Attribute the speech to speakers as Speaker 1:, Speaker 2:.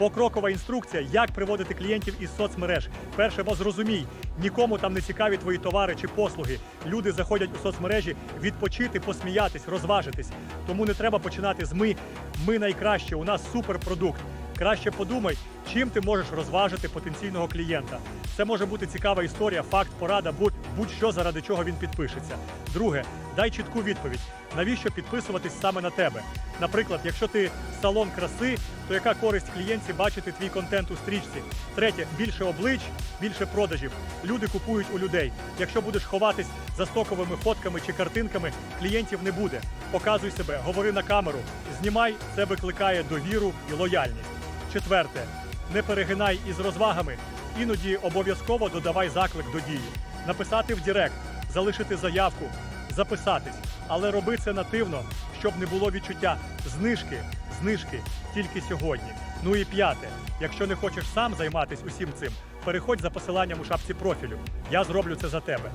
Speaker 1: Покрокова інструкція, як приводити клієнтів із соцмереж. Перше, бо зрозумій, нікому там не цікаві твої товари чи послуги. Люди заходять у соцмережі відпочити, посміятись, розважитись. Тому не треба починати з ми. Ми найкраще, у нас суперпродукт. Краще подумай, чим ти можеш розважити потенційного клієнта. Це може бути цікава історія, факт, порада, будь- будь-що, заради чого він підпишеться. Друге, дай чітку відповідь, навіщо підписуватись саме на тебе. Наприклад, якщо ти салон краси, то яка користь клієнтці бачити твій контент у стрічці? Третє, більше облич, більше продажів. Люди купують у людей. Якщо будеш ховатись за стоковими фотками чи картинками, клієнтів не буде. Показуй себе, говори на камеру, знімай, це викликає довіру і лояльність. Четверте, не перегинай із розвагами. Іноді обов'язково додавай заклик до дії. Написати в Директ, залишити заявку, записатись, але роби це нативно, щоб не було відчуття знижки, знижки тільки сьогодні. Ну і п'яте, якщо не хочеш сам займатися усім цим, переходь за посиланням у шапці профілю. Я зроблю це за тебе.